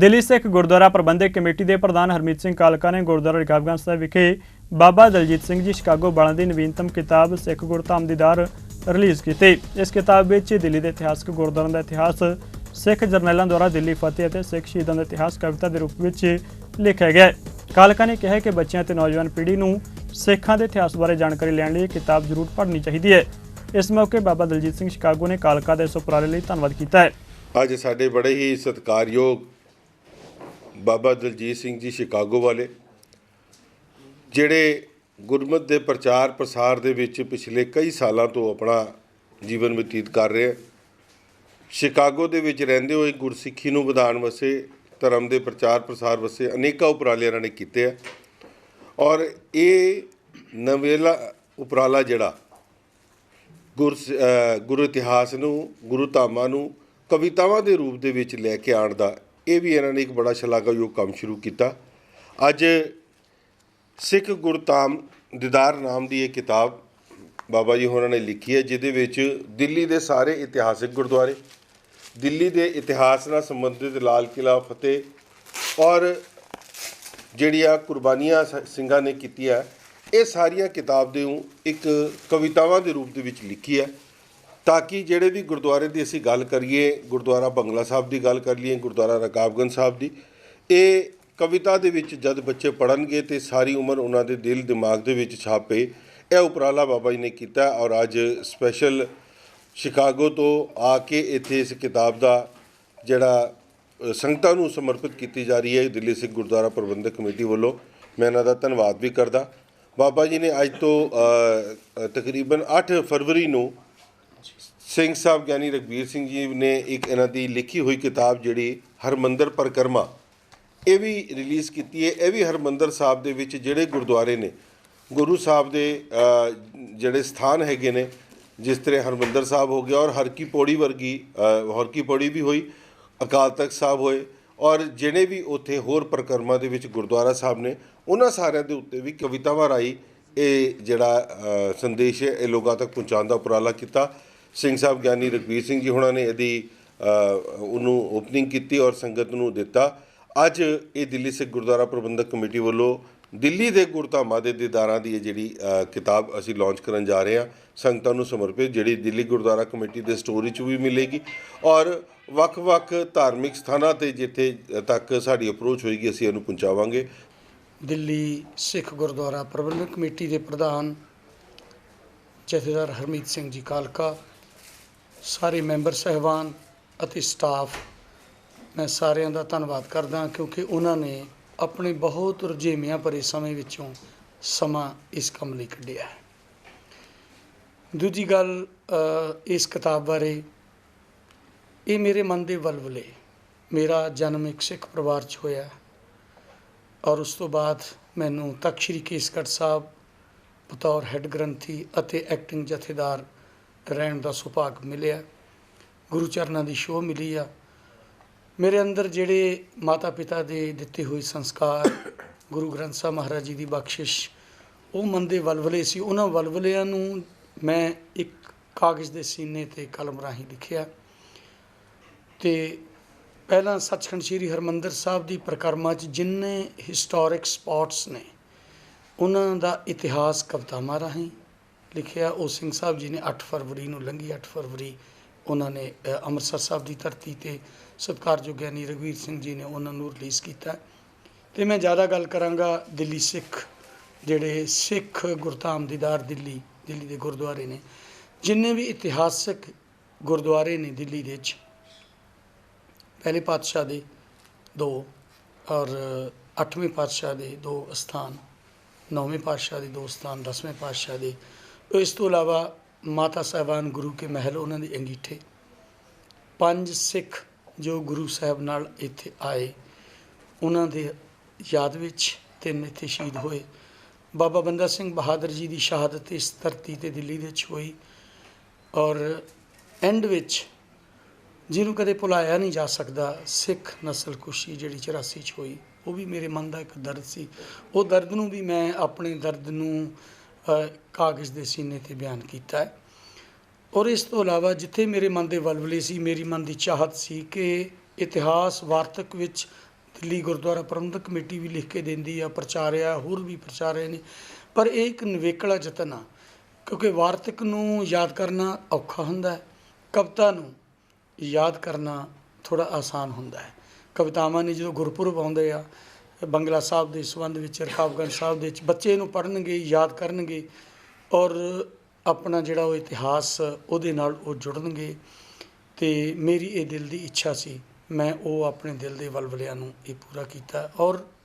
Delhi Sikh Gurdwara Prabandhak committee ਦੇ ਪ੍ਰਧਾਨ ਹਰਮੀਤ ਸਿੰਘ ਕਾਲਕਾ ਨੇ ਗੁਰਦੁਆਰਾ ਰਕਾਬਗੰਜ ਸਾਹਿਬ ਵਿਖੇ ਬਾਬਾ ਦਲਜੀਤ ਸਿੰਘ ਜੀ ਸ਼ਿਕਾਗੋ ਵਾਲਾਂ ਦੀ ਨਵੀਨਤਮ ਕਿਤਾਬ ਸਿੱਖ ਗੁਰਧਾਮ ਦੀਦਾਰ ਰਿਲੀਜ਼ ਕੀਤੀ। ਇਸ ਕਿਤਾਬ ਵਿੱਚ ਦਿੱਲੀ ਦੇ ਇਤਿਹਾਸਕ ਗੁਰਦੁਆਰਿਆਂ ਦਾ ਇਤਿਹਾਸ, ਸਿੱਖ ਜਰਨੈਲਾਂ ਦੁਆਰਾ ਦਿੱਲੀ ਫਤਿਹ ਅਤੇ ਸਿੱਖ ਸ਼ਹੀਦਾਂ ਦਾ ਇਤਿਹਾਸ, ਕਵਿਤਾ ਦੇ ਰੂਪ ਵਿੱਚ ਲਿਖਿਆ ਗਿਆ ਹੈ। ਕਾਲਕਾ ਨੇ ਕਿਹਾ ਕਿ ਬੱਚਿਆਂ ਤੇ ਨੌਜਵਾਨ ਪੀੜ੍ਹੀ ਨੂੰ ਸਿੱਖਾਂ ਦੇ ਇਤਿਹਾਸ ਬਾਰੇ ਜਾਣਕਾਰੀ ਲੈਣ ਲਈ ਇਹ ਕਿਤਾਬ ਜ਼ਰੂਰ ਪੜ੍ਹਨੀ ਚਾਹੀਦੀ ਹੈ। ਇਸ ਮੌਕੇ ਬਾਬਾ ਦਲਜੀਤ ਸਿੰਘ ਸ਼ਿਕਾਗੋ ਨੇ ਕਾਲਕਾ ਦੇ ਇਸ ਉਪਰਾਲੇ ਲਈ ਧੰਨਵਾਦ ਕੀਤਾ ਹੈ। ਅੱਜ ਸਾਡੇ ਬੜੇ ਹੀ ਸਤਿਕਾਰਯੋਗ ਬਾਬਾ ਦਲਜੀਤ ਸਿੰਘ ਜੀ ਸ਼ਿਕਾਗੋ ਵਾਲੇ ਜਿਹੜੇ ਗੁਰਮਤ ਦੇ ਪ੍ਰਚਾਰ ਪ੍ਰਸਾਰ ਦੇ ਵਿੱਚ ਪਿਛਲੇ ਕਈ ਸਾਲਾਂ ਤੋਂ ਆਪਣਾ ਜੀਵਨ ਬਤੀਤ ਕਰ ਰਹੇ ਸ਼ਿਕਾਗੋ ਦੇ ਵਿੱਚ ਰਹਿੰਦੇ ਹੋਏ ਗੁਰਸਿੱਖੀ ਨੂੰ ਵਧਾਉਣ ਵਾਸਤੇ ਧਰਮ ਦੇ ਪ੍ਰਚਾਰ ਪ੍ਰਸਾਰ ਵਾਸਤੇ ਅਨੇਕਾਂ ਉਪਰਾਲੇ ਇਹਨਾਂ ਨੇ ਕੀਤੇ ਆ। ਔਰ ਇਹ ਨਵੇਲਾ ਉਪਰਾਲਾ ਜਿਹੜਾ ਗੁਰ ਅ, ਗੁਰੂ ਇਤਿਹਾਸ ਨੂੰ ਗੁਰੂ ਧਾਮਾਂ ਨੂੰ ਕਵਿਤਾਵਾਂ ਦੇ ਰੂਪ ਦੇ ਵਿੱਚ ਲੈ ਕੇ ਆਉਣ ਦਾ ਇਹ ਵੀ ਇਹਨਾਂ ਨੇ ਇੱਕ ਬੜਾ ਸ਼ਲਾਘਾਯੋਗ ਕੰਮ ਸ਼ੁਰੂ ਕੀਤਾ। ਅੱਜ ਸਿੱਖ ਗੁਰਧਾਮ ਦੀਦਾਰ ਨਾਮ ਦੀ ਇਹ ਕਿਤਾਬ ਬਾਬਾ ਜੀ ਹੋਰਾਂ ਨੇ ਲਿਖੀ ਹੈ, ਜਿਹਦੇ ਵਿੱਚ ਦਿੱਲੀ ਦੇ ਸਾਰੇ ਇਤਿਹਾਸਿਕ ਗੁਰਦੁਆਰੇ, ਦਿੱਲੀ ਦੇ ਇਤਿਹਾਸ ਨਾਲ ਸੰਬੰਧਿਤ ਲਾਲ ਕਿਲਾ ਫਤਿਹ ਔਰ ਜਿਹੜੀਆਂ ਕੁਰਬਾਨੀਆਂ ਸ- ਸਿੰਘਾਂ ਨੇ ਕੀਤੀਆਂ, ਇਹ ਸਾਰੀਆਂ ਕਿਤਾਬ ਦੇ ਨੂੰ ਇੱਕ ਕਵਿਤਾਵਾਂ ਦੇ ਰੂਪ ਦੇ ਵਿੱਚ ਲਿਖੀ ਹੈ। ਤਾਂ ਕਿ ਜਿਹੜੇ ਵੀ ਗੁਰਦੁਆਰੇ ਦੀ ਅਸੀਂ ਗੱਲ ਕਰੀਏ, ਗੁਰਦੁਆਰਾ ਬੰਗਲਾ ਸਾਹਿਬ ਦੀ ਗੱਲ ਕਰ ਲਈਏ ਗੁਰਦੁਆਰਾ ਰਕਾਬਗੰਜ ਸਾਹਿਬ ਦੀ, ਇਹ ਕਵਿਤਾ ਦੇ ਵਿੱਚ ਜਦ ਬੱਚੇ ਪੜਨਗੇ ਤੇ ਸਾਰੀ ਉਮਰ ਉਹਨਾਂ ਦੇ ਦਿਲ ਦਿਮਾਗ ਦੇ ਵਿੱਚ ਛਾਪੇ, ਇਹ ਉਪਰਾਲਾ ਬਾਬਾ ਜੀ ਨੇ ਕੀਤਾ ਔਰ ਅੱਜ ਸਪੈਸ਼ਲ ਸ਼ਿਕਾਗੋ ਤੋਂ ਆ ਕੇ ਇੱਥੇ ਇਸ ਕਿਤਾਬ ਦਾ ਜਿਹੜਾ ਸੰਗਤਾਂ ਨੂੰ ਸਮਰਪਿਤ ਕੀਤੀ ਜਾ ਰਹੀ ਹੈ ਦਿੱਲੀ ਸਿੱਖ ਗੁਰਦੁਆਰਾ ਪ੍ਰਬੰਧਕ ਕਮੇਟੀ ਵੱਲੋਂ। ਮੈਂ ਇਹਨਾਂ ਦਾ ਧੰਨਵਾਦ ਵੀ ਕਰਦਾ। ਬਾਬਾ ਜੀ ਨੇ ਅੱਜ ਤੋਂ ਤਕਰੀਬਨ 8 ਫਰਵਰੀ ਨੂੰ ਸਿੰਘ ਸਾਹਿਬ ਗਿਆਨੀ ਰਗਵੀਰ ਸਿੰਘ ਜੀ ਨੇ ਇੱਕ ਇਹਨਾਂ ਦੀ ਲਿਖੀ ਹੋਈ ਕਿਤਾਬ ਜਿਹੜੀ ਹਰਮੰਦਰ ਪਰਕਰਮਾ, ਇਹ ਵੀ ਰਿਲੀਜ਼ ਕੀਤੀ ਹੈ। ਇਹ ਵੀ ਹਰਮੰਦਰ ਸਾਹਿਬ ਦੇ ਵਿੱਚ ਜਿਹੜੇ ਗੁਰਦੁਆਰੇ ਨੇ, ਗੁਰੂ ਸਾਹਿਬ ਦੇ ਜਿਹੜੇ ਸਥਾਨ ਹੈਗੇ ਨੇ, ਜਿਸ ਤਰ੍ਹਾਂ ਹਰਮੰਦਰ ਸਾਹਿਬ ਹੋ ਗਿਆ ਔਰ ਹਰਕੀ ਪੌੜੀ ਵਰਗੀ ਹਰਕੀ ਪੌੜੀ ਵੀ ਹੋਈ, ਅਕਾਲ ਤਖਤ ਸਾਹਿਬ ਹੋਏ ਔਰ ਜਿਹੜੇ ਵੀ ਉੱਥੇ ਹੋਰ ਪ੍ਰਕਰਮਾਂ ਦੇ ਵਿੱਚ ਗੁਰਦੁਆਰਾ ਸਾਹਿਬ ਨੇ, ਉਹਨਾਂ ਸਾਰਿਆਂ ਦੇ ਉੱਤੇ ਵੀ ਕਵਿਤਾਵਾਂ ਰਾਈ ਇਹ ਜਿਹੜਾ ਸੰਦੇਸ਼ ਹੈ, ਇਹ ਲੋਕਾਂ ਤੱਕ ਪਹੁੰਚਾਉਣ ਦਾ ਉਪਰਾਲਾ ਕੀਤਾ। ਸਿੰਘ ਸਾਹਿਬ ਗਿਆਨੀ ਰਗਵੀਰ ਸਿੰਘ ਜੀ ਹੁਣਾਂ ਨੇ ਇਹਦੀ ਉਹਨੂੰ ਓਪਨਿੰਗ ਕੀਤੀ ਔਰ ਸੰਗਤ ਨੂੰ ਦਿੱਤਾ। ਅੱਜ ਇਹ ਦਿੱਲੀ ਸਿੱਖ ਗੁਰਦੁਆਰਾ ਪ੍ਰਬੰਧਕ ਕਮੇਟੀ ਵੱਲੋਂ ਦਿੱਲੀ ਦੇ ਗੁਰਧਾਮਾਂ ਦੇ ਦੀਦਾਰਾਂ ਦੀ ਇਹ ਜਿਹੜੀ ਕਿਤਾਬ ਅਸੀਂ ਲਾਂਚ ਕਰਨ ਜਾ ਰਹੇ ਹਾਂ, ਸੰਗਤਾਂ ਨੂੰ ਸਮਰਪਿਤ, ਜਿਹੜੀ ਦਿੱਲੀ ਗੁਰਦੁਆਰਾ ਕਮੇਟੀ ਦੇ ਸਟੋਰੀ 'ਚ ਵੀ ਮਿਲੇਗੀ। ਔਰ ਵੱਖ-ਵੱਖ ਧਾਰਮਿਕ ਸਥਾਨਾਂ ਤੇ ਜਿੱਥੇ ਤੱਕ ਸਾਡੀ ਅਪਰੋਚ ਹੋਏਗੀ, ਅਸੀਂ ਇਹਨੂੰ ਪਹੁੰਚਾਵਾਂਗੇ। ਦਿੱਲੀ ਸਿੱਖ ਗੁਰਦੁਆਰਾ ਪ੍ਰਬੰਧਕ ਕਮੇਟੀ ਦੇ ਪ੍ਰਧਾਨ ਜਥੇਦਾਰ ਹਰਮੀਤ ਸਿੰਘ ਜੀ ਕਾਲਕਾ ਸਾਰੇ ਮੈਂਬਰ ਸਹਿਬਾਨ ਅਤੇ ਸਟਾਫ, ਮੈਂ ਸਾਰਿਆਂ ਦਾ ਧੰਨਵਾਦ ਕਰਦਾ ਕਿਉਂਕਿ ਉਹਨਾਂ ਨੇ ਆਪਣੇ ਬਹੁਤ ਰੁਝੇਵਿਆਂ ਭਰੇ ਸਮੇਂ ਵਿੱਚੋਂ ਸਮਾਂ ਇਸ ਕੰਮ ਲਈ ਕੱਢਿਆ ਹੈ। ਦੂਜੀ ਗੱਲ ਇਸ ਕਿਤਾਬ ਬਾਰੇ, ਇਹ ਮੇਰੇ ਮਨ ਦੇ ਵਲਵਲੇ, ਮੇਰਾ ਜਨਮ ਇੱਕ ਸਿੱਖ ਪਰਿਵਾਰ 'ਚ ਹੋਇਆ ਔਰ ਉਸ ਤੋਂ ਬਾਅਦ ਮੈਨੂੰ ਤਖਤ ਸ੍ਰੀ ਕੇਸਗੜ੍ਹ ਸਾਹਿਬ, ਬਤੌਰ ਹੈੱਡ ਗ੍ਰੰਥੀ ਅਤੇ ਐਕਟਿੰਗ ਜਥੇਦਾਰ ਰਹਿਣ ਦਾ ਸੁਭਾਗ ਮਿਲਿਆ। ਗੁਰੂ ਚਰਨਾਂ ਦੀ ਸ਼ੋਅ ਮਿਲੀ ਆ। ਮੇਰੇ ਅੰਦਰ ਜਿਹੜੇ ਮਾਤਾ ਪਿਤਾ ਦੇ ਦਿੱਤੇ ਹੋਏ ਸੰਸਕਾਰ, ਗੁਰੂ ਗ੍ਰੰਥ ਸਾਹਿਬ ਮਹਾਰਾਜ ਜੀ ਦੀ ਬਖਸ਼ਿਸ਼, ਉਹ ਮਨ ਦੇ ਵਲਵਲੇ ਸੀ। ਉਹਨਾਂ ਵਲਵਲਿਆਂ ਨੂੰ ਮੈਂ ਇੱਕ ਕਾਗਜ਼ ਦੇ ਸੀਨੇ ਤੇ ਕਲਮ ਰਾਹੀਂ ਲਿਖਿਆ। ਤੇ ਪਹਿਲਾਂ ਸੱਚਖੰਡ ਸ੍ਰੀ ਹਰਮੰਦਰ ਸਾਹਿਬ ਦੀ ਪ੍ਰਕਰਮਾ 'ਚ ਜਿੰਨੇ ਹਿਸਟੋਰਿਕ ਸਪੌਟਸ ਨੇ, ਉਹਨਾਂ ਦਾ ਇਤਿਹਾਸ ਕਵਿਤਾਵਾਂ ਰਾਹੀਂ ਲਿਖਿਆ, ਉਹ ਸਿੰਘ ਸਾਹਿਬ ਜੀ ਨੇ 8 ਫਰਵਰੀ ਨੂੰ ਲੰਘੀ 8 ਫਰਵਰੀ ਉਹਨਾਂ ਨੇ ਅੰਮ੍ਰਿਤਸਰ ਸਾਹਿਬ ਦੀ ਧਰਤੀ ਤੇ ਸਤਿਕਾਰਯੋਗ ਗਿਆਨੀ ਰਘਵੀਰ ਸਿੰਘ ਜੀ ਨੇ ਉਹਨਾਂ ਨੂੰ ਰਿਲੀਜ਼ ਕੀਤਾ। ਤੇ ਮੈਂ ਜ਼ਿਆਦਾ ਗੱਲ ਕਰਾਂਗਾ ਦਿੱਲੀ ਸਿੱਖ, ਜਿਹੜੇ ਸਿੱਖ ਗੁਰਧਾਮ ਦੀਦਾਰ ਦਿੱਲੀ ਦਿੱਲੀ ਦੇ ਗੁਰਦੁਆਰੇ ਨੇ। ਜਿੰਨੇ ਵੀ ਇਤਿਹਾਸਕ ਗੁਰਦੁਆਰੇ ਨੇ ਦਿੱਲੀ ਦੇ ਵਿੱਚ, ਪਹਿਲੇ ਪਾਤਸ਼ਾਹ ਦੇ ਦੋ ਔਰ ਅੱਠਵੇਂ ਪਾਤਸ਼ਾਹ ਦੇ ਦੋ ਸਥਾਨ ਨੌਵੇਂ ਪਾਤਸ਼ਾਹ ਦੇ ਦੋ ਸਥਾਨ ਦਸਵੇਂ ਪਾਤਸ਼ਾਹ ਦੇ ਇਸ ਤੋਂ ਇਲਾਵਾ ਮਾਤਾ ਸਾਹਿਬਾਨ ਗੁਰੂ ਕੇ ਮਹਿਲ, ਉਹਨਾਂ ਦੇ ਅੰਗੀਠੇ। ਪੰਜ ਸਿੱਖ ਜੋ ਗੁਰੂ ਸਾਹਿਬ ਨਾਲ ਇੱਥੇ ਆਏ, ਉਹਨਾਂ ਦੇ ਯਾਦ ਵਿੱਚ ਤਿੰਨ ਇੱਥੇ ਸ਼ਹੀਦ ਹੋਏ। ਬਾਬਾ ਬੰਦਾ ਸਿੰਘ ਬਹਾਦਰ ਜੀ ਦੀ ਸ਼ਹਾਦਤ ਇਸ ਧਰਤੀ ਤੇ ਦਿੱਲੀ ਦੇ ਵਿੱਚ ਹੋਈ ਔਰ ਐਂਡ ਵਿੱਚ ਜਿਹਨੂੰ ਕਦੇ ਭੁਲਾਇਆ ਨਹੀਂ ਜਾ ਸਕਦਾ, ਸਿੱਖ ਨਸਲ ਕੁਸ਼ੀ ਜਿਹੜੀ 84 ਚ ਹੋਈ, ਉਹ ਵੀ ਮੇਰੇ ਮਨ ਦਾ ਇੱਕ ਦਰਦ ਸੀ। ਉਹ ਦਰਦ ਨੂੰ ਵੀ ਮੈਂ ਆਪਣੇ ਦਰਦ ਨੂੰ ਕਾਗਜ਼ ਦੇ ਸੀਨੇ ਤੇ ਬਿਆਨ ਕੀਤਾ ਹੈ। ਔਰ ਇਸ ਤੋਂ ਇਲਾਵਾ ਜਿੱਥੇ ਮੇਰੇ ਮਨ ਦੇ ਵਲਵਲੇ ਸੀ, ਮੇਰੀ ਮਨ ਦੀ ਚਾਹਤ ਸੀ ਕਿ ਇਤਿਹਾਸ ਵਾਰਤਕ ਵਿੱਚ ਦਿੱਲੀ ਗੁਰਦੁਆਰਾ ਪ੍ਰਬੰਧਕ ਕਮੇਟੀ ਵੀ ਲਿਖ ਕੇ ਦਿੰਦੀ ਆ ਪ੍ਰਚਾਰਿਆ ਹੋਰ ਵੀ ਪ੍ਰਚਾਰੇ ਨੇ। ਪਰ ਇਹ ਇੱਕ ਨਿਵੇਕਲਾ ਯਤਨ ਆ, ਕਿਉਂਕਿ ਵਾਰਤਕ ਨੂੰ ਯਾਦ ਕਰਨਾ ਔਖਾ ਹੁੰਦਾ ਹੈ, ਕਵਿਤਾ ਨੂੰ ਯਾਦ ਕਰਨਾ ਥੋੜਾ ਆਸਾਨ ਹੁੰਦਾ ਹੈ। ਕਵਿਤਾਵਾਂ ਨੇ ਜਦੋਂ ਗੁਰਪੁਰਬ ਆਉਂਦੇ ਆ ਬੰਗਲਾ ਸਾਹਿਬ ਦੇ ਸੰਬੰਧ ਵਿੱਚ, ਰਕਾਬਗੰਜ ਸਾਹਿਬ ਦੇ ਵਿੱਚ ਬੱਚੇ ਨੂੰ ਪੜ੍ਹਨਗੇ, ਯਾਦ ਕਰਨਗੇ ਔਰ ਆਪਣਾ ਜਿਹੜਾ ਉਹ ਇਤਿਹਾਸ ਉਹਦੇ ਨਾਲ ਉਹ ਜੁੜਨਗੇ। ਤੇ ਮੇਰੀ ਇਹ ਦਿਲ ਦੀ ਇੱਛਾ ਸੀ, ਮੈਂ ਉਹ ਆਪਣੇ ਦਿਲ ਦੇ ਵਲਵਲਿਆਂ ਨੂੰ ਇਹ ਪੂਰਾ ਕੀਤਾ ਔਰ